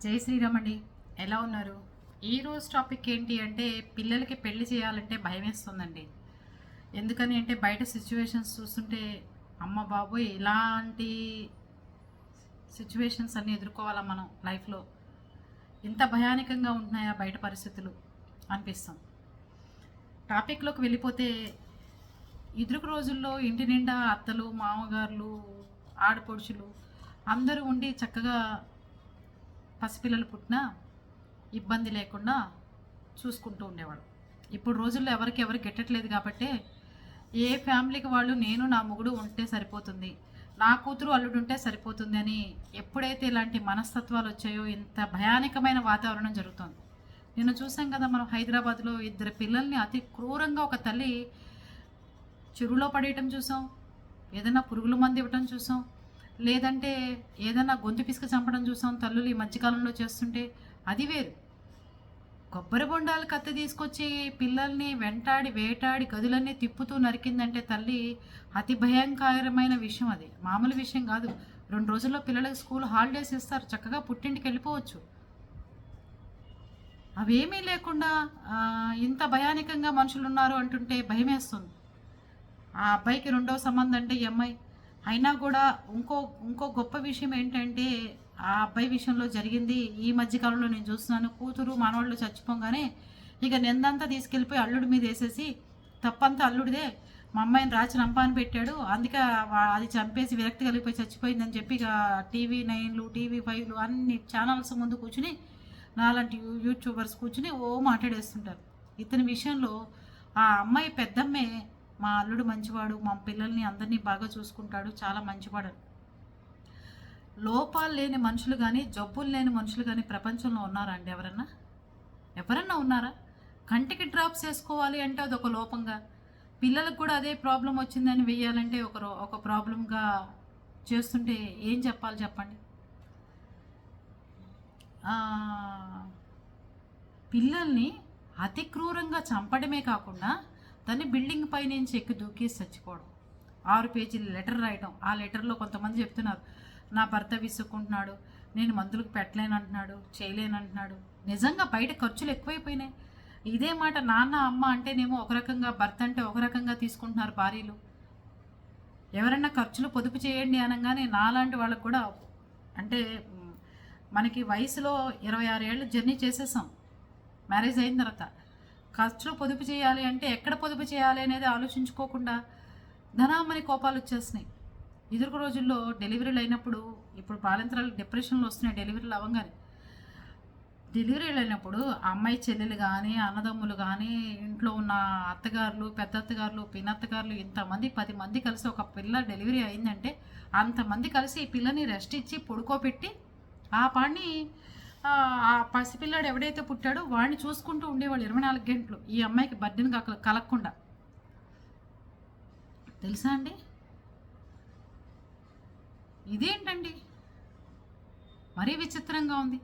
జై శ్రీరామ్ అండి ఎలా ఉన్నారు? ఈరోజు టాపిక్ ఏంటి అంటే పిల్లలకి పెళ్ళి చేయాలంటే భయం వేస్తుందండి. ఎందుకని అంటే బయట సిచ్యువేషన్స్ చూస్తుంటే అమ్మ బాబోయ్ ఇలాంటి సిచ్యువేషన్స్ అన్ని ఎదుర్కోవాలా మనం లైఫ్లో ఇంత భయానకంగా ఉంటున్నాయా బయట పరిస్థితులు? అనిపిస్తాం. టాపిక్లోకి వెళ్ళిపోతే ఇదురుకు రోజుల్లో ఇంటి నిండా అత్తలు మామగారులు ఆడపడుచులు అందరూ ఉండి చక్కగా పసిపిల్లలు పుట్టినా ఇబ్బంది లేకుండా చూసుకుంటూ ఉండేవాడు. ఇప్పుడు రోజుల్లో ఎవరికి ఎవరు గెట్టట్లేదు కాబట్టి ఏ ఫ్యామిలీకి వాళ్ళు నేను నా మొగుడు ఉంటే సరిపోతుంది నా కూతురు అల్లుడు ఉంటే సరిపోతుంది అని ఎప్పుడైతే ఇలాంటి మనస్తత్వాలు వచ్చాయో ఇంత భయానకమైన వాతావరణం జరుగుతుంది. నిన్న చూసాం కదా మనం హైదరాబాద్లో ఇద్దరు పిల్లల్ని అతి క్రూరంగా ఒక తల్లి చెరువులో పడేయటం చూసాం ఏదైనా పురుగుల మందు ఇవ్వటం చూసాం లేదంటే ఏదైనా గొంతు పిసుక చంపడం చూసాం తల్లులు ఈ మధ్యకాలంలో చేస్తుంటే అది వేరు. కొబ్బరి బొండాలు కత్తి తీసుకొచ్చి పిల్లల్ని వెంటాడి వేటాడి గదులన్నీ తిప్పుతూ నరికిందంటే తల్లి అతి భయంకరమైన విషయం అది. మామూలు విషయం కాదు. రెండు రోజుల్లో పిల్లలకు స్కూల్ హాలిడేస్ ఇస్తారు. చక్కగా పుట్టింటికి వెళ్ళిపోవచ్చు. అవేమీ లేకుండా ఇంత భయానికంగా మనుషులు ఉన్నారు అంటుంటే భయమేస్తుంది. ఆ అబ్బాయికి రెండో సంబంధం అంటే ఈ అమ్మాయి అయినా కూడా ఇంకో ఇంకో గొప్ప విషయం ఏంటంటే ఆ అబ్బాయి విషయంలో జరిగింది. ఈ మధ్యకాలంలో నేను చూస్తున్నాను కూతురు మనవాళ్ళు చచ్చిపోగానే ఇక నిందంతా తీసుకెళ్ళిపోయి అల్లుడి మీద వేసేసి తప్పంతా అల్లుడిదే. మా అమ్మాయిని రాచి రంపాని పెట్టాడు. అందుకే అది చంపేసి విరక్తి కలిగిపోయి చచ్చిపోయిందని చెప్పి ఇక టీవీ నైన్లు టీవీ ఫైవ్లు అన్ని ఛానల్స్ ముందు కూర్చుని నాలాంటి యూ- యూట్యూబర్స్ కూర్చుని ఓ మాట్లాడేస్తుంటారు. ఇతని విషయంలో ఆ అమ్మాయి పెద్దమ్మే మా అల్లుడు మంచివాడు మా పిల్లల్ని అందరినీ బాగా చూసుకుంటాడు చాలా మంచివాడు. లోపాలు లేని మనుషులు కానీ జబ్బులు లేని మనుషులు కానీ ప్రపంచంలో ఉన్నారా అండి ఎవరన్నా? ఎవరన్నా ఉన్నారా? కంటికి డ్రాప్స్ వేసుకోవాలి అంటే అదొక లోపంగా. పిల్లలకు కూడా అదే ప్రాబ్లం వచ్చిందని వెయ్యాలంటే ఒక ఒక ప్రాబ్లంగా చేస్తుంటే ఏం చెప్పాలి చెప్పండి? పిల్లల్ని అతి క్రూరంగా చంపడమే కాకుండా దాన్ని బిల్డింగ్ పై నుంచి ఎక్కి దూకేసి చచ్చిపోవడం. ఆరు పేజీల లెటర్ రాయడం ఆ లెటర్లో కొంతమంది చెప్తున్నారు నా భర్త విసుక్కుంటున్నాడు నేను మందులకు పెట్టలేనంటున్నాడు చేయలేనంటున్నాడు. నిజంగా బయట ఖర్చులు ఎక్కువైపోయినాయి. ఇదే మాట నాన్న అమ్మ అంటేనేమో ఒక రకంగా భర్త అంటే ఒక రకంగా తీసుకుంటున్నారు భార్యలు. ఎవరన్నా ఖర్చులు పొదుపు చేయండి అనగానే నాలాంటి వాళ్ళకు కూడా అంటే మనకి వయసులో ఇరవై ఆరు ఏళ్ళు జర్నీ చేసేసాం. మ్యారేజ్ అయిన తర్వాత ఖర్చులో పొదుపు చేయాలి అంటే ఎక్కడ పొదుపు చేయాలి అనేది ఆలోచించుకోకుండా ధనామని కోపాలు వచ్చేస్తున్నాయి. ఎదురుకు రోజుల్లో డెలివరీలు అయినప్పుడు ఇప్పుడు బాలింతరాలు డిప్రెషన్లు వస్తున్నాయి డెలివరీలు అవ్వగానే. డెలివరీలు అయినప్పుడు అమ్మాయి చెల్లెలు కానీ అన్నదమ్ములు కానీ ఇంట్లో ఉన్న అత్తగారులు పెద్ద అత్తగారులు పినత్తగారులు ఇంతమంది పది మంది కలిసి ఒక పిల్ల డెలివరీ అయిందంటే అంతమంది కలిసి ఈ పిల్లని రెస్ట్ ఇచ్చి పొడుకోబెట్టి ఆ పాడిని ఆ పసిపిల్లాడు ఎవడైతే పుట్టాడో వాడిని చూసుకుంటూ ఉండేవాళ్ళు ఇరవై నాలుగు గంటలు. ఈ అమ్మాయికి బర్డెన్ కాక కలగకుండా తెలుసా అండి? ఇదేంటండి? మరీ విచిత్రంగా ఉంది.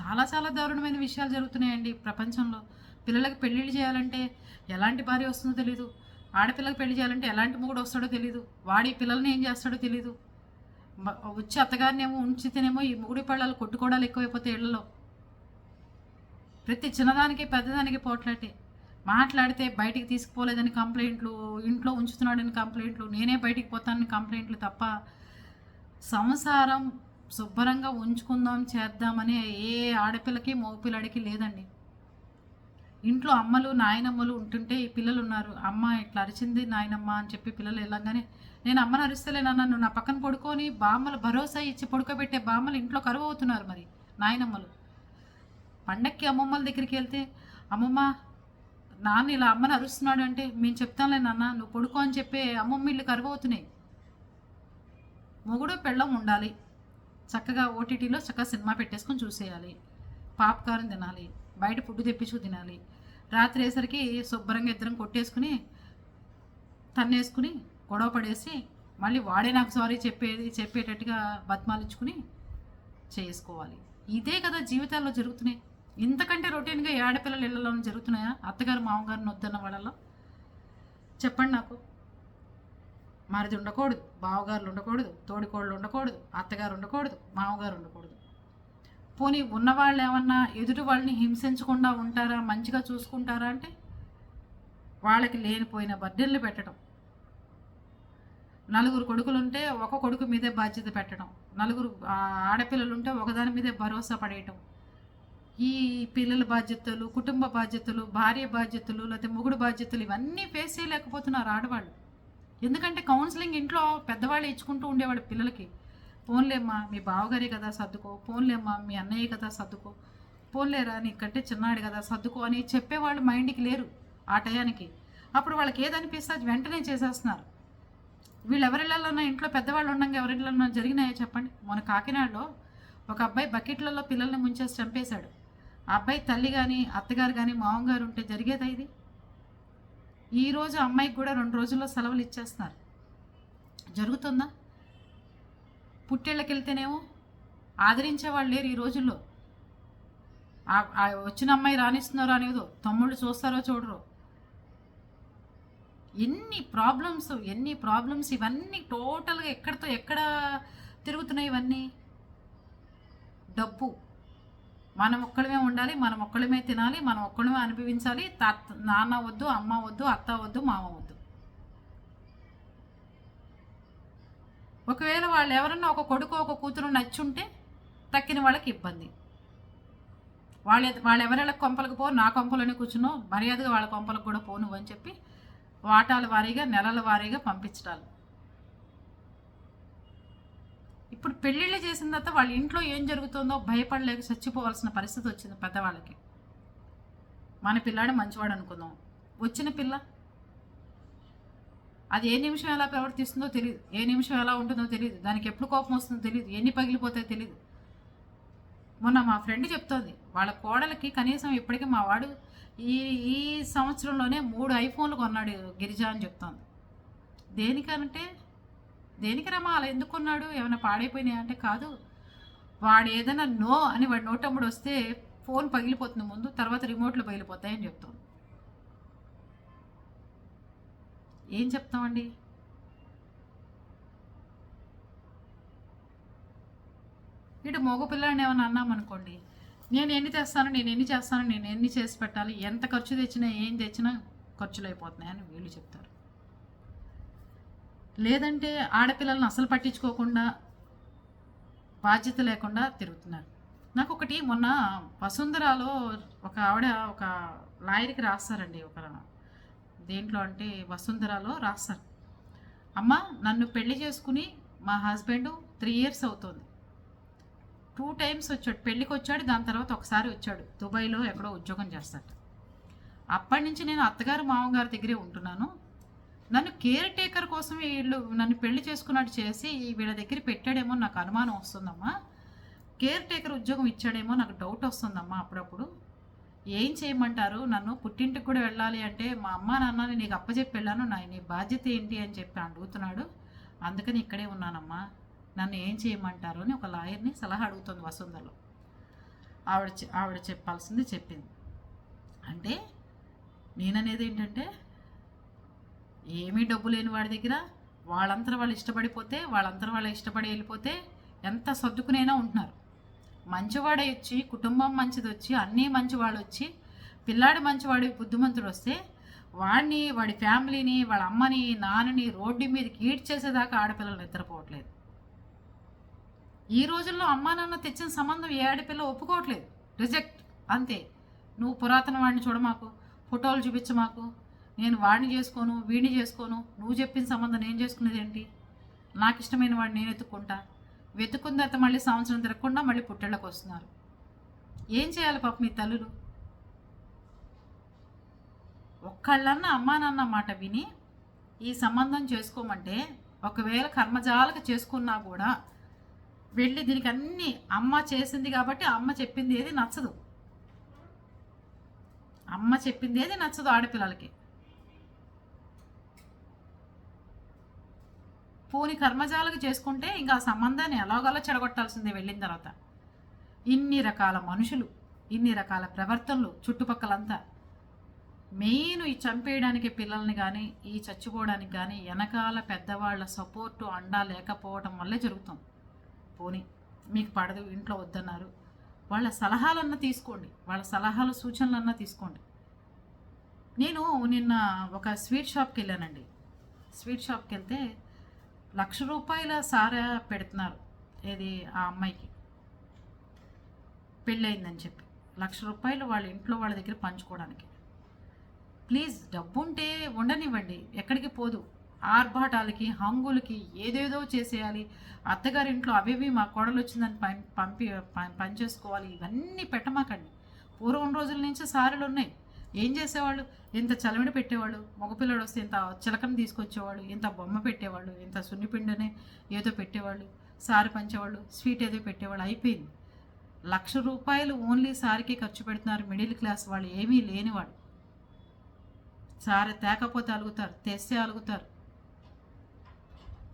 చాలా చాలా దారుణమైన విషయాలు జరుగుతున్నాయండి ప్రపంచంలో. పిల్లలకి పెళ్ళిళ్ళు చేయాలంటే ఎలాంటి భార్య వస్తుందో తెలీదు. ఆడపిల్లకి పెళ్ళి చేయాలంటే ఎలాంటి మొగుడు వస్తాడో తెలీదు. వాడి పిల్లల్ని ఏం చేస్తాడో తెలీదు. వచ్చి అత్తగారినేమో ఉంచితేనేమో ఈ మొగుడి పళ్ళాలు కొట్టుకోవడాలు ఎక్కువైపోతే ఇళ్ళలో ప్రతి చిన్నదానికి పెద్దదానికి పోట్లాటే. మాట్లాడితే బయటికి తీసుకుపోలేదని కంప్లైంట్లు ఇంట్లో ఉంచుతున్నాడని కంప్లైంట్లు నేనే బయటికి పోతానని కంప్లైంట్లు తప్ప సంసారం శుభ్రంగా ఉంచుకుందాం చేద్దామని ఏ ఆడపిల్లకి మగపిల్లడికి లేదండి. ఇంట్లో అమ్మలు నాయనమ్మలు ఉంటుంటే ఈ పిల్లలు ఉన్నారు. అమ్మ ఇట్లా అరిచింది నాయనమ్మ అని చెప్పి పిల్లలు వెళ్ళంగానే నేను అమ్మని అరిస్తలేనన్నా నువ్వు నా పక్కన పడుకొని బామ్మలు భరోసా ఇచ్చి పడుకోబెట్టే బామ్మలు ఇంట్లో కరువు అవుతున్నారు మరి నాయనమ్మలు. పండక్కి అమ్మమ్మల దగ్గరికి వెళ్తే అమ్మమ్మ నాన్న ఇలా అమ్మని అరుస్తున్నాడు అంటే మేము చెప్తాంలే నాన్న నువ్వు పడుకో అని చెప్పే అమ్మమ్మ ఇల్లు కరువు అవుతున్నాయి. మొగుడు పెళ్ళం ఉండాలి. చక్కగా ఓటీటీలో చక్కగా సినిమా పెట్టేసుకొని చూసేయాలి. పాప్కార్న్ తినాలి. బయట ఫుడ్ తెప్పించుకు తినాలి. రాత్రి అయ్యేసరికి శుభ్రంగా ఇద్దరం కొట్టేసుకుని తన్నేసుకుని గొడవ పడేసి మళ్ళీ వాడే నాకు సారీ చెప్పేది చెప్పేటట్టుగా బతిమాలించుకుని చేసుకోవాలి. ఇదే కదా జీవితాల్లో జరుగుతున్నాయి. ఇంతకంటే రొటీన్గా ఈ ఇళ్ళలో జరుగుతున్నాయా? అత్తగారు మామగారిని వద్దన్న వాళ్ళలో? చెప్పండి నాకు. మరిది ఉండకూడదు. బావగారులు ఉండకూడదు. తోడికోళ్ళు ఉండకూడదు. అత్తగారు ఉండకూడదు. మామగారు ఉండకూడదు. పోనీ ఉన్నవాళ్ళు ఏమన్నా ఎదుటి వాళ్ళని హింసించకుండా ఉంటారా? మంచిగా చూసుకుంటారా అంటే? వాళ్ళకి లేనిపోయిన బర్డెన్లు పెట్టడం. నలుగురు కొడుకులుంటే ఒక కొడుకు మీదే బాధ్యత పెట్టడం. నలుగురు ఆడపిల్లలుంటే ఆడపిల్లలు ఉంటే ఒకదాని మీదే భరోసా పడేయటం. ఈ పిల్లల బాధ్యతలు కుటుంబ బాధ్యతలు భార్య బాధ్యతలు లేకపోతే మొగుడు బాధ్యతలు ఇవన్నీ ఫేస్ చేయలేకపోతున్నారు ఆడవాళ్ళు. ఎందుకంటే కౌన్సిలింగ్ ఇంట్లో పెద్దవాళ్ళు ఇచ్చుకుంటూ ఉండేవాడు పిల్లలకి. పోన్లేమ్మా మీ బావగారే కదా సర్దుకో పోన్లేమ్మా మీ అన్నయ్య కదా సర్దుకో. పోన్లేరా నీకంటే చిన్నాడు కదా సర్దుకో అని చెప్పేవాళ్ళు మైండ్కి లేరు ఆ టయానికి. అప్పుడు వాళ్ళకి ఏదనిపిస్తే అది వెంటనే చేసేస్తున్నారు. వీళ్ళు ఎవరిళ్ళన్నా ఇంట్లో పెద్దవాళ్ళు ఉండగా ఎవరిళ్ళలో జరిగినాయో చెప్పండి. మన కాకినాడలో ఒక అబ్బాయి బకెట్లలో పిల్లల్ని ముంచేసి చంపేశాడు. ఆ అబ్బాయి తల్లి కానీ అత్తగారు కానీ మామగారు ఉంటే జరిగేదా ఇది? ఈరోజు అమ్మాయికి కూడా రెండు రోజుల్లో సెలవులు ఇచ్చేస్తున్నారు. జరుగుతుందా? పుట్టేళ్ళకి వెళ్తేనేమో ఆదరించే వాళ్ళు లేరు ఈ రోజుల్లో వచ్చిన అమ్మాయి రాణిస్తున్నారో అనేదో తమ్ముళ్ళు చూస్తారో చూడరు. ఎన్ని ప్రాబ్లమ్స్ ఎన్ని ప్రాబ్లమ్స్ ఇవన్నీ టోటల్గా ఎక్కడితో ఎక్కడ తిరుగుతున్నాయి ఇవన్నీ? డబ్బు. మనం ఒక్కడమే ఉండాలి మనం ఒక్కడమే తినాలి మనం ఒక్కడమే అనుభవించాలి. తాత నాన్న వద్దు అమ్మ వద్దు అత్త వద్దు మామ వద్దు. ఒకవేళ వాళ్ళు ఎవరన్నా ఒక కొడుకు ఒక కూతురు నచ్చుంటే తక్కిన వాళ్ళకి ఇబ్బంది. వాళ్ళ వాళ్ళు ఎవరెళ్ళకి కొంపలకు పో నా కొంపలోనే కూర్చునో మర్యాదగా వాళ్ళ కొంపలకు కూడా పోను అని చెప్పి వాటాల వారీగా నెలల వారీగా పంపించడాలు. ఇప్పుడు పెళ్ళిళ్ళు చేసిన తర్వాత వాళ్ళ ఇంట్లో ఏం జరుగుతుందో భయపడలేక చచ్చిపోవాల్సిన పరిస్థితి వచ్చింది పెద్దవాళ్ళకి. మన పిల్లాడు మంచివాడు అనుకుందాం. వచ్చిన పిల్ల అది ఏ నిమిషం ఎలా ప్రవర్తిస్తుందో తెలియదు. ఏ నిమిషం ఎలా ఉంటుందో తెలియదు. దానికి ఎప్పుడు కోపం వస్తుందో తెలియదు. ఎన్ని పగిలిపోతాయో తెలియదు. మొన్న మా ఫ్రెండ్ చెప్తోంది వాళ్ళ కోడలకి కనీసం ఇప్పటికీ మా వాడు ఈ ఈ సంవత్సరంలోనే మూడు ఐఫోన్లు కొన్నాడు గిరిజ అని చెప్తోంది. దేనికంటే దేనికి రమ్మా అలా ఎందుకు కొన్నాడు? ఏమైనా పాడైపోయినాయి? అంటే కాదు వాడు ఏదైనా నో అని వాడు నోటమ్ముడు వస్తే ఫోన్ పగిలిపోతుంది ముందు తర్వాత రిమోట్లు పగిలిపోతాయని చెప్తాం ఏం చెప్తామండి? ఇటు మగపిల్లాడిని ఏమైనా అన్నామనుకోండి నేను ఎన్ని తెస్తాను నేను ఎన్ని చేస్తాను నేను ఎన్ని చేసి పెట్టాలి ఎంత ఖర్చు తెచ్చినా ఏం తెచ్చినా ఖర్చులు అయిపోతున్నాయని వీళ్ళు చెప్తారు. లేదంటే ఆడపిల్లలను అసలు పట్టించుకోకుండా బాధ్యత లేకుండా తిరుగుతున్నారు. నాకు ఒకటి మొన్న వసుంధరాలో ఒక ఆవిడ ఒక లాయర్కి రాస్తారండి ఒక దేంట్లో అంటే వసుంధరాలో రాస్తారు అమ్మ నన్ను పెళ్ళి చేసుకుని మా హస్బెండ్ త్రీ ఇయర్స్ అవుతుంది. టూ టైమ్స్ వచ్చాడు. పెళ్ళికి వచ్చాడు దాని తర్వాత ఒకసారి వచ్చాడు. దుబాయ్లో ఎక్కడో ఉద్యోగం చేస్తాడు. అప్పటి నుంచి నేను అత్తగారు మామగారి దగ్గరే ఉంటున్నాను. నన్ను కేర్ టేకర్ కోసం వీళ్ళు నన్ను పెళ్ళి చేసుకున్నట్టు చేసి వీళ్ళ దగ్గర పెట్టాడేమో నాకు అనుమానం వస్తుందమ్మా. కేర్ టేకర్ ఉద్యోగం ఇచ్చాడేమో నాకు డౌట్ వస్తుందమ్మా అప్పుడప్పుడు. ఏం చేయమంటారు? నన్ను పుట్టింటికి కూడా వెళ్ళాలి అంటే మా అమ్మ నాన్నని నీకు అప్పచెప్పి వెళ్ళాను నా నీ బాధ్యత ఏంటి అని చెప్పి అడుగుతున్నాడు. అందుకని ఇక్కడే ఉన్నానమ్మా. నన్ను ఏం చేయమంటారు అని ఒక లాయర్ని సలహా అడుగుతుంది వసుంధరలో. ఆవిడ ఆవిడ చెప్పాల్సింది చెప్పింది. అంటే నేననేది ఏంటంటే ఏమీ డబ్బు లేని వాడి దగ్గర వాళ్ళంతా వాళ్ళు ఇష్టపడిపోతే వాళ్ళంతా వాళ్ళు ఇష్టపడి వెళ్ళిపోతే ఎంత సర్దుకునైనా ఉంటున్నారు. మంచివాడే వచ్చి కుటుంబం మంచిది వచ్చి అన్నీ మంచివాడు వచ్చి పిల్లాడు మంచివాడి బుద్ధిమంతుడు వస్తే వాడిని వాడి ఫ్యామిలీని వాళ్ళ అమ్మని నాన్నని రోడ్డు మీదకి ఈడ్చేసేదాకా ఆడపిల్లలు నిద్రపోవట్లేదు. ఈ రోజుల్లో అమ్మా నాన్న తెచ్చిన సంబంధం ఏ ఆడపిల్ల ఒప్పుకోవట్లేదు. రిజెక్ట్. అంతే. నువ్వు పురాతన వాడిని చూడమాకు ఫోటోలు చూపించమాకు నేను వాడిని చేసుకోను వీడిని చేసుకోను. నువ్వు చెప్పిన సంబంధం నేను చేసుకునేది ఏంటి? నాకు ఇష్టమైన వాడిని నేను ఎత్తుక్కుంటా. వెతుకున్న తర్వాత మళ్ళీ సంవత్సరం తిరగకుండా మళ్ళీ పుట్టెళ్ళకి వస్తున్నారు. ఏం చేయాలి పాప మీ తల్లులు? ఒక్కళ్ళన్న అమ్మా నాన్న మాట విని ఈ సంబంధం చేసుకోమంటే ఒకవేళ కర్మజాలకు చేసుకున్నా కూడా వెళ్ళి దీనికి అన్ని అమ్మ చేసింది కాబట్టి అమ్మ చెప్పింది ఏది నచ్చదు. అమ్మ చెప్పింది ఏది నచ్చదు ఆడపిల్లలకి. పోని కర్మజాలకు చేసుకుంటే ఇంకా ఆ సంబంధాన్ని ఎలాగోలా చెడగొట్టాల్సిందే వెళ్ళిన తర్వాత. ఇన్ని రకాల మనుషులు ఇన్ని రకాల ప్రవర్తనలు చుట్టుపక్కలంతా. మెయిన్ ఈ చంపేయడానికి పిల్లల్ని కానీ ఈ చచ్చిపోవడానికి కానీ వెనకాల పెద్దవాళ్ళ సపోర్టు అండా లేకపోవడం వల్లే జరుగుతాం. పోనీ మీకు పడదు ఇంట్లో వద్దన్నారు. వాళ్ళ సలహాలన్నా తీసుకోండి. వాళ్ళ సలహాలు సూచనలన్నా తీసుకోండి. నేను నిన్న ఒక స్వీట్ షాప్కి వెళ్ళానండి. స్వీట్ షాప్కి వెళ్తే లక్ష రూపాయల సారా పెడుతున్నారు. ఏది ఆ అమ్మాయికి? పెళ్ళయిందని చెప్పి. లక్ష రూపాయలు వాళ్ళ ఇంట్లో వాళ్ళ దగ్గర పంచుకోవడానికి. ప్లీజ్ డబ్బు ఉంటే ఉండనివ్వండి. ఎక్కడికి పోదు. ఆర్భాటాలకి హంగులకి ఏదేదో చేసేయాలి. అత్తగారి ఇంట్లో అవేవి మా కోడలు వచ్చిందని పం- పంపి ప- పనిచేసుకోవాలి. ఇవన్నీ పెట్టమాకండి. పూర్వం రోజుల నుంచి సారీలు ఉన్నాయి ఏం చేసేవాళ్ళు? ఇంత చలవిడి పెట్టేవాళ్ళు? మగపిల్లడు వస్తే ఇంత చిలకని తీసుకొచ్చేవాళ్ళు? ఇంత బొమ్మ పెట్టేవాళ్ళు? ఇంత సున్నిపిండనే ఏదో పెట్టేవాళ్ళు? సారి పంచేవాళ్ళు? స్వీట్ ఏదో పెట్టేవాళ్ళు? అయిపోయింది. లక్ష రూపాయలు ఓన్లీ సారికి ఖర్చు పెడుతున్నారు మిడిల్ క్లాస్ వాళ్ళు. ఏమీ లేనివాడు సారి తేకపోతే అలుగుతారు తెస్తే అలుగుతారు.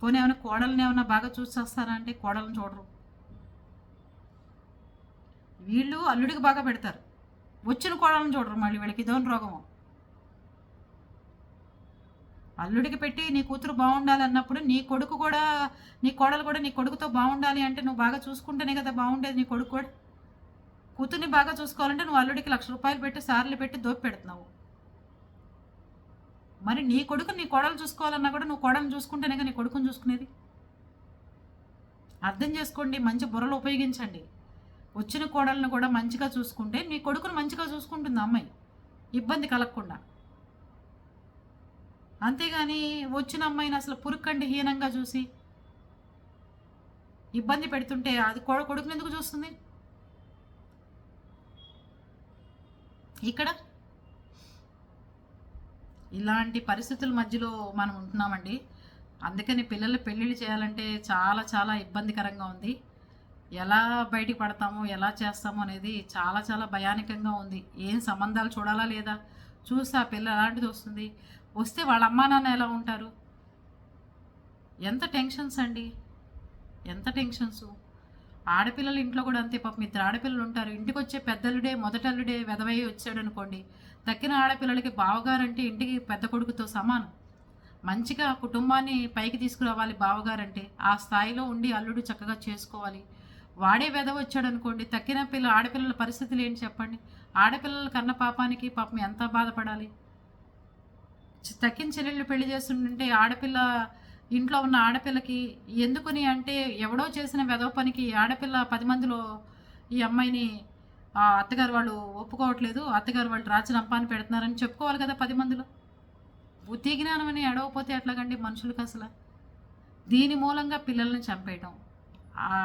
పోనీ ఏమైనా కోడల్ని ఏమైనా బాగా చూసి వస్తారా అంటే కోడలను చూడరు. వీళ్ళు అల్లుడికి బాగా పెడతారు. వచ్చిన కోడలను చూడరు మళ్ళీ వీళ్ళకి ఇదోని రోగము. అల్లుడికి పెట్టి నీ కూతురు బాగుండాలి అన్నప్పుడు నీ కొడుకు కూడా నీ కోడలు కూడా నీ కొడుకుతో బాగుండాలి అంటే నువ్వు బాగా చూసుకుంటేనే కదా బాగుండేది నీ కొడుకు కూడా. కూతుర్ని బాగా చూసుకోవాలంటే నువ్వు అల్లుడికి లక్ష రూపాయలు పెట్టి సార్లు పెట్టి దోపి పెడుతున్నావు. మరి నీ కొడుకు నీ కోడలు చూసుకోవాలన్నా కూడా నువ్వు కోడలు చూసుకుంటేనే కదా నీ కొడుకుని చూసుకునేది? అర్థం చేసుకోండి మంచి బుర్రలు ఉపయోగించండి. వచ్చిన కోడలను కూడా మంచిగా చూసుకుంటే నీ కొడుకును మంచిగా చూసుకుంటుంది అమ్మాయి. ఇబ్బంది కలగకుండా. అంతేగాని వచ్చిన అమ్మాయిని అసలు పురుక్కండి హీనంగా చూసి. ఇబ్బంది పెడుతుంటే అది కొ కొడుకుని ఎందుకు చూస్తుంది? ఇక్కడ? ఇలాంటి పరిస్థితుల మధ్యలో మనం ఉంటున్నామండి. అందుకని పిల్లలు పెళ్ళిళ్ళు చేయాలంటే చాలా చాలా ఇబ్బందికరంగా ఉంది. ఎలా బయటికి పడతామో ఎలా చేస్తామో అనేది చాలా చాలా భయానకంగా ఉంది. ఏం సంబంధాలు చూడాలా లేదా? చూసి ఆ పిల్ల ఎలాంటిది వస్తుంది? వస్తే వాళ్ళ అమ్మా నాన్న ఎలా ఉంటారు? ఎంత టెన్షన్స్ అండి? ఎంత టెన్షన్స్? ఆడపిల్లలు ఇంట్లో కూడా అంతే పాపం. ఇద్దరు ఆడపిల్లలు ఉంటారు. ఇంటికి వచ్చే పెద్దలుడే మొదటల్లుడే వెదవై వచ్చాడు అనుకోండి తక్కిన ఆడపిల్లలకి బావగారంటే ఇంటికి పెద్ద కొడుకుతో సమానం. మంచిగా కుటుంబాన్ని పైకి తీసుకురావాలి బావగారంటే ఆ స్థాయిలో ఉండి అల్లుడు చక్కగా చేసుకోవాలి. వాడే వెధ వచ్చాడు అనుకోండి తక్కిన పిల్ల ఆడపిల్లల పరిస్థితులు ఏంటి చెప్పండి? ఆడపిల్లల కన్న పాపానికి పాపం ఎంత బాధపడాలి? తక్కిన చెల్లెళ్ళు పెళ్ళి చేస్తుంటే ఆడపిల్ల ఇంట్లో ఉన్న ఆడపిల్లకి ఎందుకుని అంటే ఎవడో చేసిన వెధవ పనికి ఆడపిల్ల పది మందిలో ఈ అమ్మాయిని ఆ అత్తగారు వాళ్ళు ఒప్పుకోవట్లేదు అత్తగారు వాళ్ళు రాచి పెడుతున్నారని చెప్పుకోవాలి కదా పది మందిలో? బుద్ధి జ్ఞానం అని ఎడవపోతే ఎట్లాగండి మనుషులకు అసలు? దీని మూలంగా పిల్లల్ని చంపేయటం.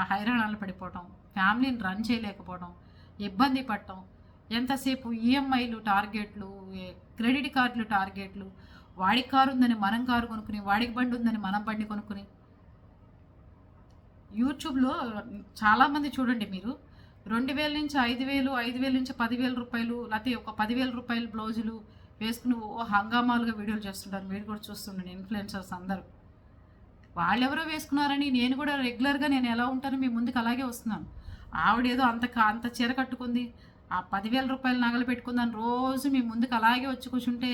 హైరాణాలు పడిపోవటం ఫ్యామిలీని రన్ చేయలేకపోవడం ఇబ్బంది పడటం ఎంతసేపు ఈఎంఐలు టార్గెట్లు క్రెడిట్ కార్డులు టార్గెట్లు వాడికి కారు ఉందని మనం కారు కొనుక్కుని వాడికి బండి ఉందని మనం బండి కొనుక్కుని. యూట్యూబ్లో చాలామంది చూడండి మీరు. రెండు వేల నుంచి ఐదు వేలు ఐదు వేల నుంచి పదివేల రూపాయలు లేకపోతే ఒక పదివేల రూపాయలు బ్లౌజులు వేసుకుని ఓ హంగామాలుగా వీడియోలు చేస్తుంటారు. మీరు కూడా చూస్తుండండి ఇన్ఫ్లుయెన్సర్స్ అందరూ. వాళ్ళెవరో వేసుకున్నారని నేను కూడా రెగ్యులర్గా నేను ఎలా ఉంటానో మీ ముందుకు అలాగే వస్తున్నాను. ఆవిడేదో అంత అంత చీర కట్టుకుంది ఆ పదివేల రూపాయలు నగలు పెట్టుకుందని రోజు మీ ముందుకు అలాగే వచ్చి కూర్చుంటే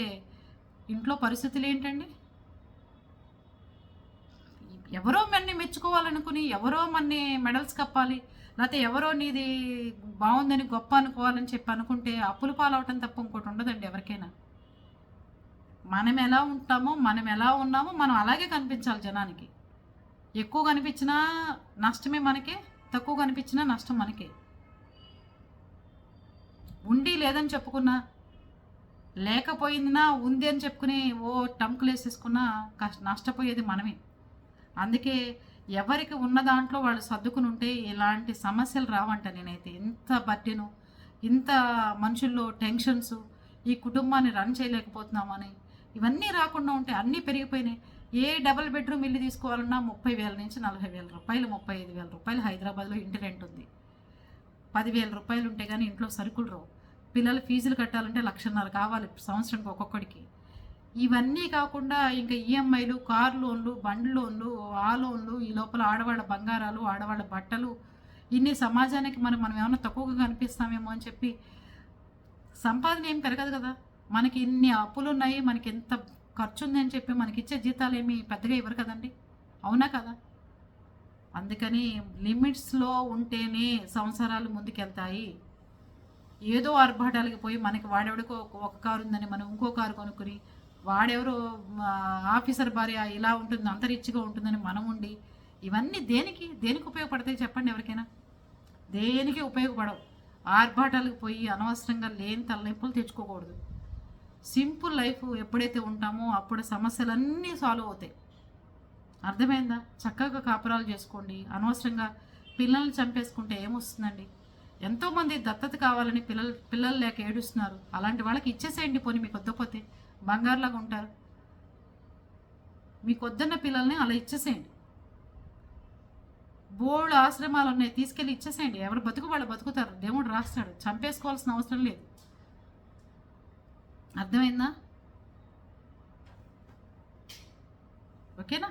ఇంట్లో పరిస్థితులు ఏంటండి? ఎవరో మన్ని మెచ్చుకోవాలనుకుని ఎవరో మన్ని మెడల్స్ కప్పాలి లేకపోతే ఎవరో నీది బాగుందని గొప్ప అనుకోవాలని చెప్పి అనుకుంటే అప్పులు పాలవటం తప్ప ఇంకోటి ఉండదండి ఎవరికైనా. మనం ఎలా ఉంటామో మనం ఎలా ఉన్నామో మనం అలాగే కనిపించాలి జనానికి. ఎక్కువ కనిపించినా నష్టమే మనకే తక్కువ కనిపించినా నష్టం మనకే. ఉండి లేదని చెప్పుకున్నా లేకపోయిందినా ఉంది అని చెప్పుకుని ఓ టంకులు వేసేసుకున్నా కష్ట నష్టపోయేది మనమే. అందుకే ఎవరికి ఉన్న దాంట్లో వాళ్ళు సర్దుకుని ఉంటే ఇలాంటి సమస్యలు రావంట నేనైతే. ఇంత బర్డెను ఇంత మనుషుల్లో టెన్షన్స్ ఈ కుటుంబాన్ని రన్ చేయలేకపోతున్నామని ఇవన్నీ రాకుండా ఉంటే అన్నీ పెరిగిపోయినాయి. ఏ డబుల్ బెడ్రూమ్ ఇల్లు తీసుకోవాలన్నా ముప్పై వేల నుంచి నలభై వేల రూపాయలు ముప్పై ఐదు వేల రూపాయలు హైదరాబాద్లో ఇంటి రెంట్ ఉంది. పదివేల రూపాయలు ఉంటే కానీ ఇంట్లో సరుకులు రావు. పిల్లల ఫీజులు కట్టాలంటే లక్షన్నర కావాలి సంవత్సరానికి ఒక్కొక్కడికి. ఇవన్నీ కాకుండా ఇంకా ఈఎంఐలు కార్ లోన్లు బండ్ లోన్లు ఆ లోన్లు ఈ లోపల ఆడవాళ్ళ బంగారాలు ఆడవాళ్ళ బట్టలు ఇన్ని సమాజానికి మనం మనం ఏమైనా తక్కువగా కనిపిస్తామేమో అని చెప్పి సంపాదన ఏం పెరగదు కదా. మనకి ఇన్ని అప్పులు ఉన్నాయి మనకి ఎంత ఖర్చు ఉందని చెప్పి మనకి ఇచ్చే జీతాలు ఏమి పెద్దగా ఇవ్వరు కదండి. అవునా కదా? అందుకని లిమిట్స్లో ఉంటేనే సంవత్సరాలు ముందుకెళ్తాయి. ఏదో ఆర్భాటాలకి పోయి మనకి వాడెవడికో ఒక- కారు ఉందని మనం ఇంకో కారు కొనుక్కుని వాడెవరో ఆఫీసర్ భార్య ఇలా ఉంటుంది అంత రిచ్గా ఉంటుందని మనం ఉండి ఇవన్నీ దేనికి? దేనికి ఉపయోగపడతాయి చెప్పండి ఎవరికైనా? దేనికి ఉపయోగపడవు? ఆర్భాటాలకు పోయి అనవసరంగా లేని తలనొప్పులు తెచ్చుకోకూడదు. సింపుల్ లైఫ్ ఎప్పుడైతే ఉంటామో అప్పుడు సమస్యలన్నీ సాల్వ్ అవుతాయి. అర్థమైందా? చక్కగా కాపురాలు చేసుకోండి. అనవసరంగా పిల్లల్ని చంపేసుకుంటే ఏమొస్తుందండి? ఎంతోమంది దత్తత కావాలని పిల్లలు పిల్లలు లేక ఏడుస్తున్నారు. అలాంటి వాళ్ళకి ఇచ్చేసేయండి పోనీ మీకు వద్దపోతే బంగారులాగా ఉంటారు. మీకు వద్దన్న పిల్లల్ని అలా ఇచ్చేసేయండి. బోల్డ్ ఆశ్రమాలు ఉన్నాయి తీసుకెళ్ళి ఇచ్చేసేయండి. ఎవరు బతుకు వాళ్ళు బతుకుతారు. దేవుడు రాస్తాడు. చంపేసుకోవాల్సిన అవసరం లేదు. అర్థమైందా? ఓకేనా?